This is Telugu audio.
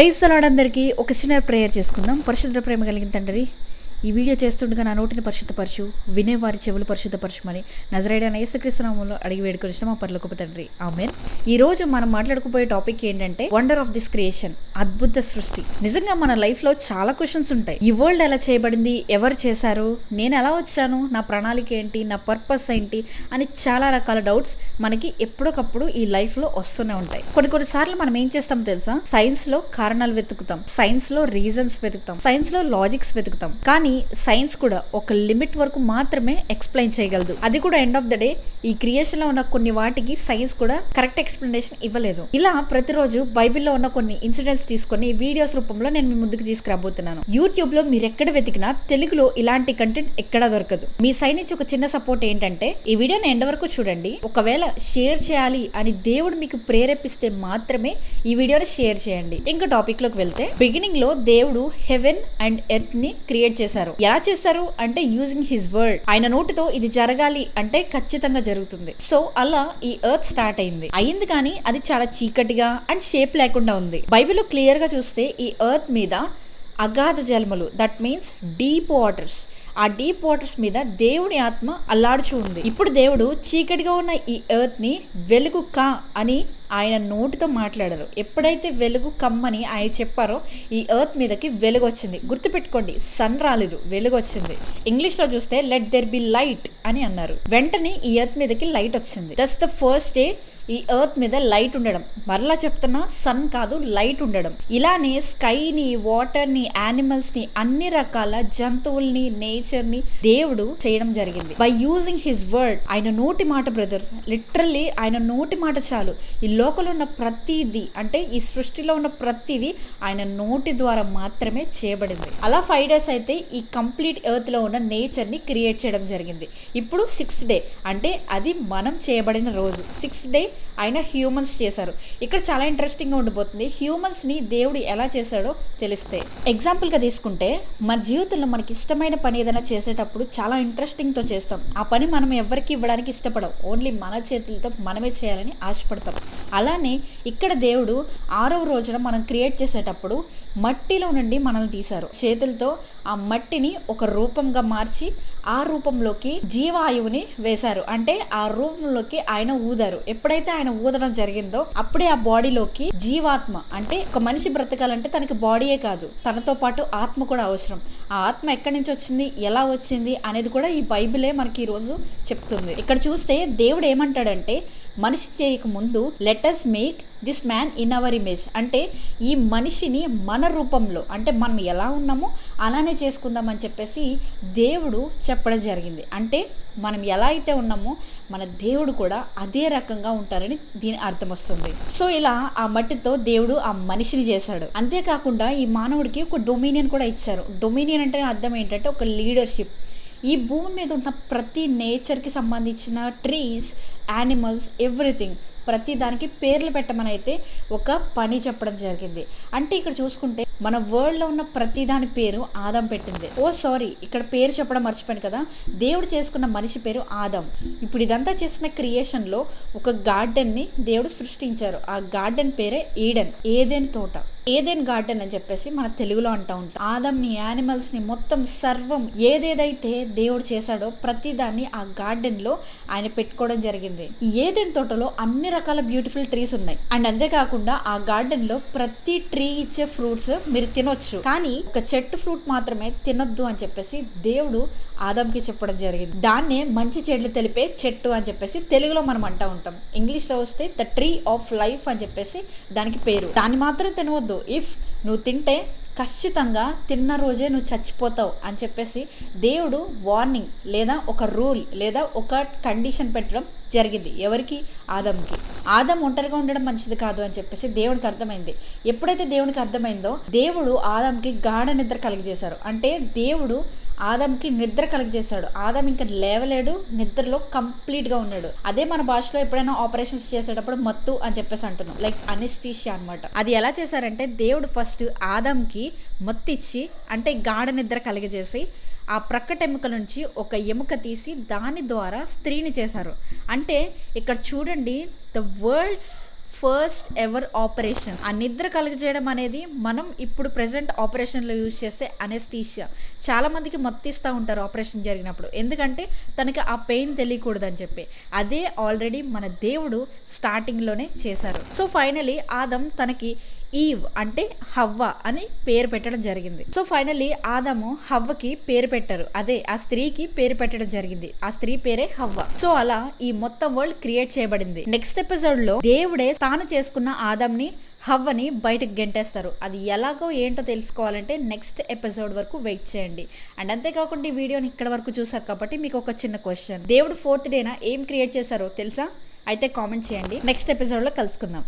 ప్రైజ్ తలాడందరికీ ఒక చిన్న ప్రేయర్ చేసుకుందాం. పరిశుద్ధ ప్రేమ కలిగిన తండ్రి ఈ వీడియో చేస్తుండగా నా నోటిని పరిశుద్ధపరచు వినేవారి చెవులు పరిశుద్ధపరచమని నజరేడైన యేసుక్రీస్తునామంలో అడిగి వేడుకొని మా పర్లోకపు తండ్రి. ఆమెన్. ఈ రోజు మనం మాట్లాడుకుపోయే టాపిక్ ఏంటంటే వండర్ ఆఫ్ దిస్ క్రియేషన్ అద్భుత సృష్టి. నిజంగా మన లైఫ్లో చాలా క్వశ్చన్స్ ఉంటాయి. ఈ వరల్డ్ ఎలా చేయబడింది ఎవరు చేశారు నేను ఎలా వచ్చాను నా ప్రణాళిక ఏంటి నా పర్పస్ ఏంటి అని చాలా రకాల డౌట్స్ మనకి ఎప్పటికప్పుడు ఈ లైఫ్లో వస్తూనే ఉంటాయి. కొన్ని కొన్ని సార్లు మనం ఏం చేస్తాం తెలుసా? సైన్స్లో కారణాలు వెతుకుతాం. సైన్స్లో రీజన్స్ వెతుకుతాం. సైన్స్లో లాజిక్స్ వెతుకుతాం. కానీ సైన్స్ కూడా ఒక లిమిట్ వరకు మాత్రమే ఎక్స్ప్లెయిన్ చేయగలదు. అది కూడా ఎండ్ ఆఫ్ ద డే ఈ క్రియేషన్లో ఉన్న కొన్ని వాటికి సైన్స్ కూడా కరెక్ట్ ఎక్స్ప్లెనేషన్ ఇవ్వలేదు. ఇలా ప్రతిరోజు బైబిల్లో ఉన్న కొన్ని ఇన్సిడెంట్స్ తీసుకొని వీడియోస్ రూపంలో నేను మీ ముందుకు తీసుకురాబోతున్నాను. యూట్యూబ్లో మీరు ఎక్కడ వెతికినా తెలుగులో ఇలాంటి కంటెంట్ ఎక్కడా దొరకదు. మీ సైడ్ నుంచి ఒక చిన్న సపోర్ట్ ఏంటంటే ఈ వీడియోని ఎండ్ వరకు చూడండి. ఒకవేళ షేర్ చేయాలి అని దేవుడు మీకు ప్రేరేపిస్తే మాత్రమే ఈ వీడియోని షేర్ చేయండి. ఇంకా టాపిక్లోకి వెళ్తే బిగినింగ్లో దేవుడు హెవెన్ అండ్ ఎర్త్ని క్రియేట్ చేశారు. ఎలా చేశారు? అంటే యూజింగ్ హిస్ వర్డ్ ఆయన నోటితో ఇది జరగాలి అంటే ఖచ్చితంగా జరుగుతుంది. సో అలా ఈ ఎర్త్ స్టార్ట్ అయింది. అయింది కానీ అది చాలా చీకటిగా అండ్ షేప్ లేకుండా ఉంది. బైబిల్లో క్లియర్గా చూస్తే ఈ ఎర్త్ మీద అగాధ జలములు దట్ మీన్స్ డీప్ వాటర్స్ ఆ డీప్ వాటర్స్ మీద దేవుని ఆత్మ అల్లాడుచు ఉంది. ఇప్పుడు దేవుడు చీకటిగా ఉన్న ఈ ఎర్త్ని వెలుగు కా అని ఆయన నోటితో మాట్లాడారు. ఎప్పుడైతే వెలుగు కమ్మని ఆయన చెప్పారో ఈ ఎర్త్ మీదకి వెలుగు వచ్చింది. గుర్తుపెట్టుకోండి సన్ రాలేదు వెలుగు వచ్చింది. ఇంగ్లీష్లో చూస్తే లెట్ దెర్ బి లైట్ అని అన్నారు. వెంటనే ఈ ఎర్త్ మీదకి లైట్ వచ్చింది. దట్స్ ద ఫస్ట్ డే ఈ ఎర్త్ మీద లైట్ ఉండడం. మరలా చెప్తున్నా సన్ కాదు లైట్ ఉండడం. ఇలానే స్కైని వాటర్ని యానిమల్స్ని అన్ని రకాల జంతువుల్ని నేచర్ని దేవుడు చేయడం జరిగింది. బై యూజింగ్ హిస్ వర్డ్ ఆయన నోటి మాట బ్రదర్ లిటరల్లీ ఆయన నోటి మాట చాలు. ఈ లోకంలో ఉన్న ప్రతిదీ అంటే ఈ సృష్టిలో ఉన్న ప్రతిదీ ఆయన నోటి ద్వారా మాత్రమే చేయబడింది. అలా ఫైవ్ డేస్ అయితే ఈ కంప్లీట్ ఎర్త్లో ఉన్న నేచర్ని క్రియేట్ చేయడం జరిగింది. ఇప్పుడు సిక్స్త్ డే అంటే అది మనం చేయబడిన రోజు. సిక్స్త్ డే ఆయన హ్యూమన్స్ చేశారు. ఇక్కడ చాలా ఇంట్రెస్టింగ్గా ఉండిపోతుంది. హ్యూమన్స్ని దేవుడు ఎలా చేశాడో తెలిస్తే. ఎగ్జాంపుల్గా తీసుకుంటే మన జీవితంలో మనకి ఇష్టమైన పని ఏదైనా చేసేటప్పుడు చాలా ఇంట్రెస్టింగ్తో చేస్తాం. ఆ పని మనం ఎవరికి ఇవ్వడానికి ఇష్టపడం. ఓన్లీ మన చేతులతో మనమే చేయాలని ఆశపడతాం. అలానే ఇక్కడ దేవుడు ఆరవ రోజున మనం క్రియేట్ చేసేటప్పుడు మట్టిలో నుండి మనల్ని తీశారు. చేతులతో ఆ మట్టిని ఒక రూపంగా మార్చి ఆ రూపంలోకి జీవాయువుని వేశారు. అంటే ఆ రూపంలోకి ఆయన ఊదారు. ఎప్పుడైతే ఆయన ఊదడం జరిగిందో అప్పుడే ఆ బాడీలోకి జీవాత్మ అంటే ఒక మనిషి బ్రతకాలంటే తనకి బాడీయే కాదు తనతో పాటు ఆత్మ కూడా అవసరం. ఆ ఆత్మ ఎక్కడి నుంచి వచ్చింది ఎలా వచ్చింది అనేది కూడా ఈ బైబిలే మనకి ఈరోజు చెప్తుంది. ఇక్కడ చూస్తే దేవుడు ఏమంటాడంటే మనిషి చేయక ముందు let us make this man in our image అంటే ఈ మనిషిని మన రూపంలో అంటే మనం ఎలా ఉన్నామో అలానే చేసుకుందామని చెప్పేసి దేవుడు చెప్పడం జరిగింది. అంటే మనం ఎలా అయితే ఉన్నామో మన దేవుడు కూడా అదే రకంగా ఉంటారని దీని అర్థం వస్తుంది. సో ఇలా ఆ మట్టితో దేవుడు ఆ మనిషిని చేశాడు. అంతేకాకుండా ఈ మానవుడికి ఒక డొమినియన్ కూడా ఇచ్చారు. డొమినియన్ అంటే అర్థం ఏంటంటే ఒక లీడర్షిప్ ఈ భూమి మీద ఉన్న ప్రతి నేచర్కి సంబంధించిన ట్రీస్ యానిమల్స్ ఎవ్రీథింగ్ ప్రతి దానికి పేర్లు పెట్టమని అయితే ఒక పని చెప్పడం జరిగింది. అంటే ఇక్కడ చూసుకుంటే మన వరల్డ్లో ఉన్న ప్రతి దాని పేరు ఆదం పెట్టింది. ఓ సారీ ఇక్కడ పేరు చెప్పడం మర్చిపోయాను కదా. దేవుడు చేసుకున్న మనిషి పేరు ఆదం. ఇప్పుడు ఇదంతా చేసిన క్రియేషన్లో ఒక గార్డెన్ని దేవుడు సృష్టించారు. ఆ గార్డెన్ పేరే ఈడెన్ ఏదెన్ తోట. ఏదేన్ గార్డెన్ అని చెప్పేసి మన తెలుగులో అంటూ ఉంటాం. ఆదంని యానిమల్స్ని మొత్తం సర్వం ఏదేదైతే దేవుడు చేశాడో ప్రతి దాన్ని ఆ గార్డెన్లో ఆయన పెట్టుకోవడం జరిగింది. ఏదేన్ తోటలో అన్ని రకాల బ్యూటిఫుల్ ట్రీస్ ఉన్నాయి. అండ్ అంతేకాకుండా ఆ గార్డెన్లో ప్రతి ట్రీ ఇచ్చే ఫ్రూట్స్ మీరు తినొచ్చు. కానీ ఒక చెట్టు ఫ్రూట్ మాత్రమే తినొద్దు అని చెప్పేసి దేవుడు ఆదంకి చెప్పడం జరిగింది. దాన్నే మంచి చెట్లు తెలిపే చెట్టు అని చెప్పేసి తెలుగులో మనం అంటా ఉంటాం. ఇంగ్లీష్లో వస్తే ద ట్రీ ఆఫ్ లైఫ్ అని చెప్పేసి దానికి పేరు. దాన్ని మాత్రం తినవద్దు. ఇఫ్ నువ్వు తింటే ఖచ్చితంగా తిన్న రోజే నువ్వు చచ్చిపోతావు అని చెప్పేసి దేవుడు వార్నింగ్ లేదా ఒక రూల్ లేదా ఒక కండిషన్ పెట్టడం జరిగింది. ఎవరికి? ఆదంకి ఆదం ఒంటరిగా ఉండడం మంచిది కాదు అని చెప్పేసి దేవుడికి అర్థమైంది. ఎప్పుడైతే దేవునికి అర్థమైందో దేవుడు ఆదంకి గాఢ నిద్ర కలిగజేశారు. అంటే దేవుడు ఆదంకి నిద్ర కలిగజేశాడు. ఆదం ఇంకా లేవలేడు నిద్రలో కంప్లీట్గా ఉన్నాడు. అదే మన భాషలో ఎప్పుడైనా ఆపరేషన్స్ చేసేటప్పుడు మత్తు అని చెప్పేసి అంటున్నాం. లైక్ అనిస్థీషియా అనమాట అది ఎలా చేశారంటే దేవుడు ఫస్ట్ ఆదంకి మత్తు ఇచ్చి అంటే గాఢ నిద్ర కలిగజేసి ఆ ప్రక్కట ఎముక నుంచి ఒక ఎముక తీసి దాని ద్వారా స్త్రీని చేశారు. అంటే ఇక్కడ చూడండి the world's first ever operation ఆ నిద్ర కలుగజేయడం అనేది మనం ఇప్పుడు ప్రెసెంట్ ఆపరేషన్లో యూజ్ చేసే అనెస్థీషియా చాలా మందికి మత్తిస్తూ ఉంటారు ఆపరేషన్ జరిగినప్పుడు. ఎందుకంటే తనకి ఆ పెయిన్ తెలియకూడదని చెప్పి. అదే ఆల్రెడీ మన దేవుడు స్టార్టింగ్లోనే చేశారు. సో ఫైనలీ ఆదం తనకి ఈవ్ అంటే హవ్వ అని పేరు పెట్టడం జరిగింది. సో ఫైనలీ ఆదము హవ్వకి పేరు పెట్టారు. అదే ఆ స్త్రీకి పేరు పెట్టడం జరిగింది. ఆ స్త్రీ పేరే హవ్వ. సో అలా ఈ మొత్తం వరల్డ్ క్రియేట్ చేయబడింది. నెక్స్ట్ ఎపిసోడ్లో దేవుడే తాను చేసుకున్న ఆదంని హవ్వని బయటకు గెంటేస్తారు. అది ఎలాగో ఏంటో తెలుసుకోవాలంటే నెక్స్ట్ ఎపిసోడ్ వరకు వెయిట్ చేయండి. అండ్ అంతేకాకుండా ఈ వీడియోని ఇక్కడ వరకు చూసారు కాబట్టి మీకు ఒక చిన్న క్వశ్చన్ దేవుడు ఫోర్త్ డేన ఏం క్రియేట్ చేశారో తెలుసా? అయితే కామెంట్ చేయండి. నెక్స్ట్ ఎపిసోడ్లో కలుసుకుందాం.